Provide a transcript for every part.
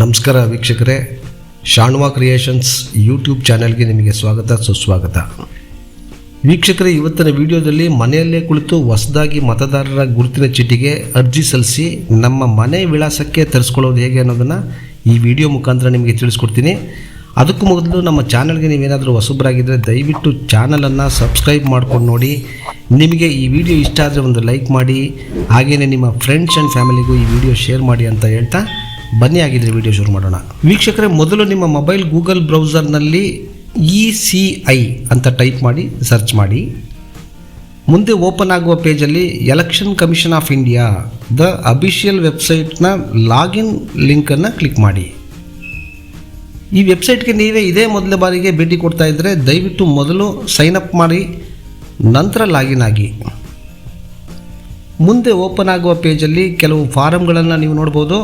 ನಮಸ್ಕಾರ ವೀಕ್ಷಕರೇ, ಶಾಣ್ವಾ creations YouTube ಚಾನೆಲ್ಗೆ ನಿಮಗೆ ಸ್ವಾಗತ, ಸುಸ್ವಾಗತ. ವೀಕ್ಷಕರೇ, ಇವತ್ತಿನ ವಿಡಿಯೋದಲ್ಲಿ ಮನೆಯಲ್ಲೇ ಕುಳಿತು ಹೊಸದಾಗಿ ಮತದಾರರ ಗುರುತಿನ ಚೀಟಿಗೆ ಅರ್ಜಿ ಸಲ್ಲಿಸಿ ನಮ್ಮ ಮನೆ ವಿಳಾಸಕ್ಕೆ ತರಿಸ್ಕೊಳ್ಳೋದು ಹೇಗೆ ಅನ್ನೋದನ್ನು ಈ ವಿಡಿಯೋ ಮುಖಾಂತರ ನಿಮಗೆ ತಿಳಿಸ್ಕೊಡ್ತೀನಿ. ಅದಕ್ಕೂ ಮೊದಲು ನಮ್ಮ ಚಾನಲ್ಗೆ ನೀವೇನಾದರೂ ಹೊಸಬ್ರಾಗಿದ್ದರೆ ದಯವಿಟ್ಟು ಚಾನಲನ್ನು ಸಬ್ಸ್ಕ್ರೈಬ್ ಮಾಡ್ಕೊಂಡು ನೋಡಿ. ನಿಮಗೆ ಈ ವಿಡಿಯೋ ಇಷ್ಟ ಆದರೆ ಒಂದು ಲೈಕ್ ಮಾಡಿ ಹಾಗೆಯೇ ನಿಮ್ಮ ಫ್ರೆಂಡ್ಸ್ ಆ್ಯಂಡ್ ಫ್ಯಾಮಿಲಿಗೂ ಈ ವಿಡಿಯೋ ಶೇರ್ ಮಾಡಿ ಅಂತ ಹೇಳ್ತಾ ಬನ್ನಿ ಆಗಿದ್ರೆ ವಿಡಿಯೋ ಶುರು ಮಾಡೋಣ. ವೀಕ್ಷಕರೇ, ಮೊದಲು ನಿಮ್ಮ ಮೊಬೈಲ್ ಗೂಗಲ್ ಬ್ರೌಸರ್ನಲ್ಲಿ ಇ ಸಿ ಐ ಅಂತ ಟೈಪ್ ಮಾಡಿ ಸರ್ಚ್ ಮಾಡಿ. ಮುಂದೆ ಓಪನ್ ಆಗುವ ಪೇಜಲ್ಲಿ election commission of India the official ವೆಬ್ಸೈಟ್ನ login ಲಿಂಕನ್ನು ಕ್ಲಿಕ್ ಮಾಡಿ. ಈ ವೆಬ್ಸೈಟ್ಗೆ ನೀವೇ ಇದೇ ಮೊದಲ ಬಾರಿಗೆ ಭೇಟಿ ಕೊಡ್ತಾ ಇದ್ದರೆ ದಯವಿಟ್ಟು ಮೊದಲು ಸೈನ್ ಅಪ್ ಮಾಡಿ, ನಂತರ ಲಾಗಿನ್ ಆಗಿ. ಮುಂದೆ ಓಪನ್ ಆಗುವ ಪೇಜಲ್ಲಿ ಕೆಲವು ಫಾರಮ್ಗಳನ್ನು ನೀವು ನೋಡ್ಬೋದು.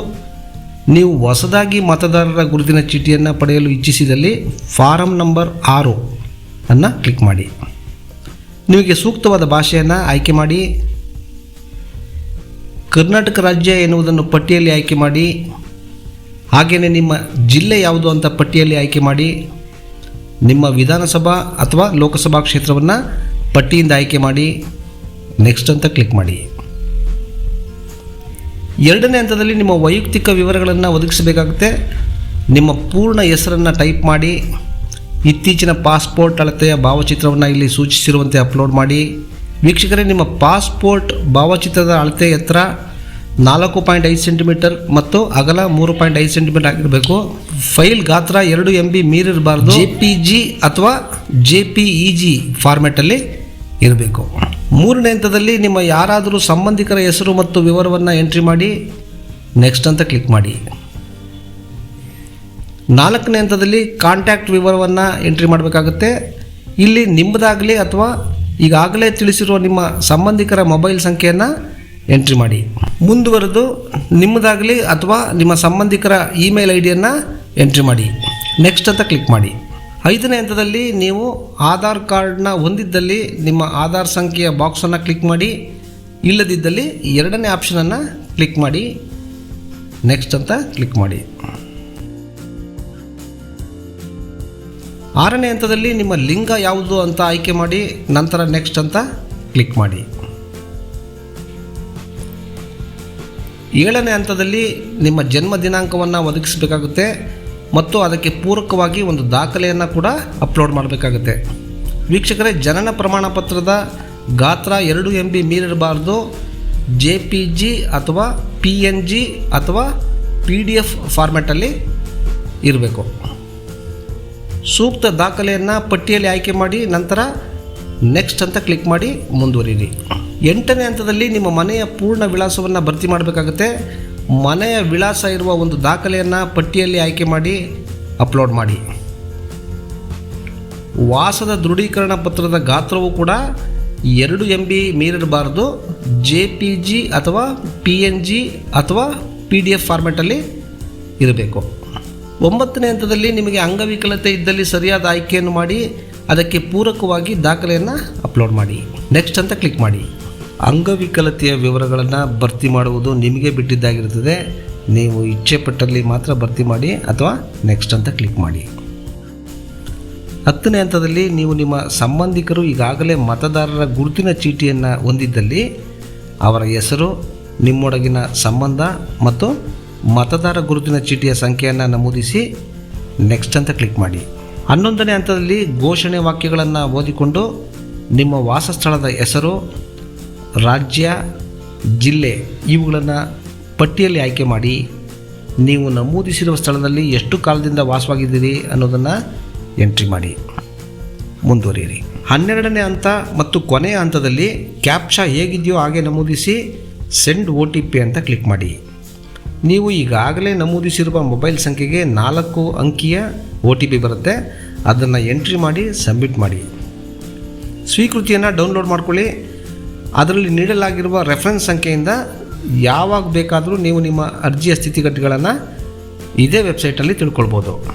ನೀವು ಹೊಸದಾಗಿ ಮತದಾರರ ಗುರುತಿನ ಚೀಟಿಯನ್ನು ಪಡೆಯಲು ಇಚ್ಛಿಸಿದಲ್ಲಿ ಫಾರಂ ನಂಬರ್ ಆರು ಅನ್ನು ಕ್ಲಿಕ್ ಮಾಡಿ. ನಿಮಗೆ ಸೂಕ್ತವಾದ ಭಾಷೆಯನ್ನು ಆಯ್ಕೆ ಮಾಡಿ. ಕರ್ನಾಟಕ ರಾಜ್ಯ ಎನ್ನುವುದನ್ನು ಪಟ್ಟಿಯಲ್ಲಿ ಆಯ್ಕೆ ಮಾಡಿ. ಹಾಗೆಯೇ ನಿಮ್ಮ ಜಿಲ್ಲೆ ಯಾವುದು ಅಂತ ಪಟ್ಟಿಯಲ್ಲಿ ಆಯ್ಕೆ ಮಾಡಿ. ನಿಮ್ಮ ವಿಧಾನಸಭಾ ಅಥವಾ ಲೋಕಸಭಾ ಕ್ಷೇತ್ರವನ್ನು ಪಟ್ಟಿಯಿಂದ ಆಯ್ಕೆ ಮಾಡಿ. ನೆಕ್ಸ್ಟ್ ಅಂತ ಕ್ಲಿಕ್ ಮಾಡಿ. ಎರಡನೇ ಹಂತದಲ್ಲಿ ನಿಮ್ಮ ವೈಯಕ್ತಿಕ ವಿವರಗಳನ್ನು ಒದಗಿಸಬೇಕಾಗುತ್ತೆ. ನಿಮ್ಮ ಪೂರ್ಣ ಹೆಸರನ್ನು ಟೈಪ್ ಮಾಡಿ, ಇತ್ತೀಚಿನ ಪಾಸ್ಪೋರ್ಟ್ ಅಳತೆಯ ಭಾವಚಿತ್ರವನ್ನು ಇಲ್ಲಿ ಸೂಚಿಸಿರುವಂತೆ ಅಪ್ಲೋಡ್ ಮಾಡಿ. ವೀಕ್ಷಕರೇ, ನಿಮ್ಮ ಪಾಸ್ಪೋರ್ಟ್ ಭಾವಚಿತ್ರದ ಅಳತೆ ಎತ್ತರ ನಾಲ್ಕು ಪಾಯಿಂಟ್ ಐದು ಸೆಂಟಿಮೀಟರ್ ಮತ್ತು ಅಗಲ ಮೂರು ಪಾಯಿಂಟ್ ಐದು ಸೆಂಟಿಮೀಟರ್ ಆಗಿರಬೇಕು. ಫೈಲ್ ಗಾತ್ರ ಎರಡು ಎಂ ಬಿ ಮೀರಿರಬಾರ್ದು. ಜೆ ಪಿ ಜಿ ಅಥವಾ ಜೆ ಪಿ ಇ ಜಿ ಫಾರ್ಮೆಟಲ್ಲಿ ಇರಬೇಕು. ಮೂರನೇ ಹಂತದಲ್ಲಿ ನಿಮ್ಮ ಯಾರಾದರೂ ಸಂಬಂಧಿಕರ ಹೆಸರು ಮತ್ತು ವಿವರವನ್ನು ಎಂಟ್ರಿ ಮಾಡಿ ನೆಕ್ಸ್ಟ್ ಅಂತ ಕ್ಲಿಕ್ ಮಾಡಿ. ನಾಲ್ಕನೇ ಹಂತದಲ್ಲಿ ಕಾಂಟ್ಯಾಕ್ಟ್ ವಿವರವನ್ನು ಎಂಟ್ರಿ ಮಾಡಬೇಕಾಗುತ್ತೆ. ಇಲ್ಲಿ ನಿಮ್ಮದಾಗಲಿ ಅಥವಾ ಈಗಾಗಲೇ ತಿಳಿಸಿರುವ ನಿಮ್ಮ ಸಂಬಂಧಿಕರ ಮೊಬೈಲ್ ಸಂಖ್ಯೆಯನ್ನು ಎಂಟ್ರಿ ಮಾಡಿ. ಮುಂದುವರೆದು ನಿಮ್ಮದಾಗಲಿ ಅಥವಾ ನಿಮ್ಮ ಸಂಬಂಧಿಕರ ಇಮೇಲ್ ಐ ಡಿಯನ್ನು ಎಂಟ್ರಿ ಮಾಡಿ. ನೆಕ್ಸ್ಟ್ ಅಂತ ಕ್ಲಿಕ್ ಮಾಡಿ. ಐದನೇ ಹಂತದಲ್ಲಿ ನೀವು ಆಧಾರ್ ಕಾರ್ಡ್ನ ಹೊಂದಿದ್ದಲ್ಲಿ ನಿಮ್ಮ ಆಧಾರ್ ಸಂಖ್ಯೆಯ ಬಾಕ್ಸನ್ನು ಕ್ಲಿಕ್ ಮಾಡಿ, ಇಲ್ಲದಿದ್ದಲ್ಲಿ ಎರಡನೇ ಆಪ್ಷನನ್ನು ಕ್ಲಿಕ್ ಮಾಡಿ, ನೆಕ್ಸ್ಟ್ ಅಂತ ಕ್ಲಿಕ್ ಮಾಡಿ. ಆರನೇ ಹಂತದಲ್ಲಿ ನಿಮ್ಮ ಲಿಂಗ ಯಾವುದು ಅಂತ ಆಯ್ಕೆ ಮಾಡಿ, ನಂತರ ನೆಕ್ಸ್ಟ್ ಅಂತ ಕ್ಲಿಕ್ ಮಾಡಿ. ಏಳನೇ ಹಂತದಲ್ಲಿ ನಿಮ್ಮ ಜನ್ಮ ದಿನಾಂಕವನ್ನು ಒದಗಿಸಬೇಕಾಗುತ್ತೆ. ಮತ್ತು ಅದಕ್ಕೆ ಪೂರಕವಾಗಿ ಒಂದು ದಾಖಲೆಯನ್ನು ಕೂಡ ಅಪ್ಲೋಡ್ ಮಾಡಬೇಕಾಗುತ್ತೆ. ವೀಕ್ಷಕರೇ, ಜನನ ಪ್ರಮಾಣ ಪತ್ರದ ಗಾತ್ರ ಎರಡು ಎಂ ಬಿ ಮೀರಿರಬಾರ್ದು. ಜೆ ಪಿ ಜಿ ಅಥವಾ ಪಿ ಎನ್ ಜಿ ಅಥವಾ ಪಿ ಡಿ ಎಫ್ ಫಾರ್ಮ್ಯಾಟಲ್ಲಿ ಇರಬೇಕು. ಸೂಕ್ತ ದಾಖಲೆಯನ್ನು ಪಟ್ಟಿಯಲ್ಲಿ ಆಯ್ಕೆ ಮಾಡಿ, ನಂತರ ನೆಕ್ಸ್ಟ್ ಅಂತ ಕ್ಲಿಕ್ ಮಾಡಿ ಮುಂದುವರಿಯಿರಿ. ಎಂಟನೇ ಹಂತದಲ್ಲಿ ನಿಮ್ಮ ಮನೆಯ ಪೂರ್ಣ ವಿಳಾಸವನ್ನು ಭರ್ತಿ ಮಾಡಬೇಕಾಗುತ್ತೆ. ಮನೆಯ ವಿಳಾಸ ಇರುವ ಒಂದು ದಾಖಲೆಯನ್ನು ಪಟ್ಟಿಯಲ್ಲಿ ಆಯ್ಕೆ ಮಾಡಿ ಅಪ್ಲೋಡ್ ಮಾಡಿ. ವಾಸದ ದೃಢೀಕರಣ ಪತ್ರದ ಗಾತ್ರವು ಕೂಡ ಎರಡು ಎಂ ಬಿ ಮೀರಿರಬಾರ್ದು ಜೆ ಪಿ ಜಿ ಅಥವಾ ಪಿ ಎನ್ ಜಿ ಅಥವಾ ಪಿ ಡಿ ಎಫ್ ಫಾರ್ಮೆಟಲ್ಲಿ ಇರಬೇಕು. ಒಂಬತ್ತನೇ ಹಂತದಲ್ಲಿ ನಿಮಗೆ ಅಂಗವಿಕಲತೆ ಇದ್ದಲ್ಲಿ ಸರಿಯಾದ ಆಯ್ಕೆಯನ್ನು ಮಾಡಿ ಅದಕ್ಕೆ ಪೂರಕವಾಗಿ ದಾಖಲೆಯನ್ನು ಅಪ್ಲೋಡ್ ಮಾಡಿ. ನೆಕ್ಸ್ಟ್ ಅಂತ ಕ್ಲಿಕ್ ಮಾಡಿ. ಅಂಗವಿಕಲತೆಯ ವಿವರಗಳನ್ನು ಭರ್ತಿ ಮಾಡುವುದು ನಿಮಗೆ ಬಿಟ್ಟಿದ್ದಾಗಿರುತ್ತದೆ. ನೀವು ಇಚ್ಛೆ ಪಟ್ಟಲ್ಲಿ ಮಾತ್ರ ಭರ್ತಿ ಮಾಡಿ ಅಥವಾ ನೆಕ್ಸ್ಟ್ ಅಂತ ಕ್ಲಿಕ್ ಮಾಡಿ. ಹತ್ತನೇ ಹಂತದಲ್ಲಿ ನೀವು ನಿಮ್ಮ ಸಂಬಂಧಿಕರು ಈಗಾಗಲೇ ಮತದಾರರ ಗುರುತಿನ ಚೀಟಿಯನ್ನು ಹೊಂದಿದ್ದಲ್ಲಿ ಅವರ ಹೆಸರು, ನಿಮ್ಮೊಡಗಿನ ಸಂಬಂಧ ಮತ್ತು ಮತದಾರ ಗುರುತಿನ ಚೀಟಿಯ ಸಂಖ್ಯೆಯನ್ನು ನಮೂದಿಸಿ ನೆಕ್ಸ್ಟ್ ಅಂತ ಕ್ಲಿಕ್ ಮಾಡಿ. ಹನ್ನೊಂದನೇ ಹಂತದಲ್ಲಿ ಘೋಷಣೆ ವಾಕ್ಯಗಳನ್ನು ಓದಿಕೊಂಡು ನಿಮ್ಮ ವಾಸಸ್ಥಳದ ಹೆಸರು ರಾಜ್ಯ, ಜಿಲ್ಲೆ ಇವುಗಳನ್ನು ಪಟ್ಟಿಯಲ್ಲಿ ಆಯ್ಕೆ ಮಾಡಿ ನೀವು ನಮೂದಿಸಿರುವ ಸ್ಥಳದಲ್ಲಿ ಎಷ್ಟು ಕಾಲದಿಂದ ವಾಸವಾಗಿದ್ದೀರಿ ಅನ್ನೋದನ್ನು ಎಂಟ್ರಿ ಮಾಡಿ. ಮುಂದುವರಿಯಿರಿ. ಹನ್ನೆರಡನೇ ಹಂತ ಮತ್ತು ಕೊನೆಯ ಹಂತದಲ್ಲಿ ಕ್ಯಾಪ್ಚಾ ಹೇಗಿದೆಯೋ ಹಾಗೆ ನಮೂದಿಸಿ ಸೆಂಡ್ ಓ ಟಿ ಪಿ ಅಂತ ಕ್ಲಿಕ್ ಮಾಡಿ. ನೀವು ಈಗಾಗಲೇ ನಮೂದಿಸಿರುವ ಮೊಬೈಲ್ ಸಂಖ್ಯೆಗೆ ನಾಲ್ಕು ಅಂಕಿಯ ಓ ಟಿ ಪಿ ಬರುತ್ತೆ. ಅದನ್ನು ಎಂಟ್ರಿ ಮಾಡಿ, ಸಬ್ಮಿಟ್ ಮಾಡಿ. ಸ್ವೀಕೃತಿಯನ್ನು ಡೌನ್ಲೋಡ್ ಮಾಡ್ಕೊಳ್ಳಿ. ಅದರಲ್ಲಿ ನೀಡಲಾಗಿರುವ ರೆಫರೆನ್ಸ್ ಸಂಖ್ಯೆಯಿಂದ ಯಾವಾಗ ಬೇಕಾದರೂ ನೀವು ನಿಮ್ಮ ಅರ್ಜಿಯ ಸ್ಥಿತಿಗತಿಗಳನ್ನು ಇದೇ ವೆಬ್ಸೈಟಲ್ಲಿ ತಿಳ್ಕೊಳ್ಬೋದು.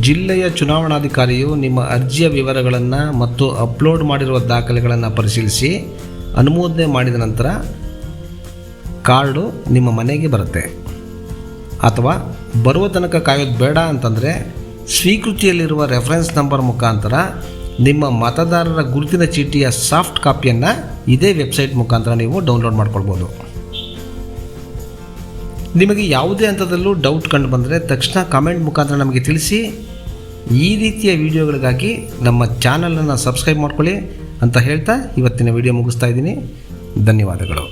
ಜಿಲ್ಲೆಯ ಚುನಾವಣಾಧಿಕಾರಿಯು ನಿಮ್ಮ ಅರ್ಜಿಯ ವಿವರಗಳನ್ನು ಮತ್ತು ಅಪ್ಲೋಡ್ ಮಾಡಿರುವ ದಾಖಲೆಗಳನ್ನು ಪರಿಶೀಲಿಸಿ ಅನುಮೋದನೆ ಮಾಡಿದ ನಂತರ ಕಾರ್ಡು ನಿಮ್ಮ ಮನೆಗೆ ಬರುತ್ತೆ. ಅಥವಾ ಬರುವ ತನಕ ಕಾಯೋದು ಬೇಡ ಅಂತಂದರೆ ಸ್ವೀಕೃತಿಯಲ್ಲಿರುವ ರೆಫರೆನ್ಸ್ ನಂಬರ್ ಮುಖಾಂತರ ನಿಮ್ಮ ಮತದಾರರ ಗುರುತಿನ ಚೀಟಿಯ ಸಾಫ್ಟ್ ಕಾಪಿಯನ್ನು ಇದೇ ವೆಬ್ಸೈಟ್ ಮುಖಾಂತರ ನೀವು ಡೌನ್ಲೋಡ್ ಮಾಡ್ಕೊಳ್ಬೋದು. ನಿಮಗೆ ಯಾವುದೇ ಹಂತದಲ್ಲೂ ಡೌಟ್ ಕಂಡು ಬಂದರೆ ತಕ್ಷಣ ಕಾಮೆಂಟ್ ಮುಖಾಂತರ ನಮಗೆ ತಿಳಿಸಿ, ಈ ರೀತಿಯ ವಿಡಿಯೋಗಳಿಗಾಗಿ ನಮ್ಮ ಚಾನಲನ್ನು ಸಬ್ಸ್ಕ್ರೈಬ್ ಮಾಡ್ಕೊಳ್ಳಿ ಅಂತ ಹೇಳ್ತಾ ಇವತ್ತಿನ ವಿಡಿಯೋ ಮುಗಿಸ್ತಾ ಇದ್ದೀನಿ. ಧನ್ಯವಾದಗಳು.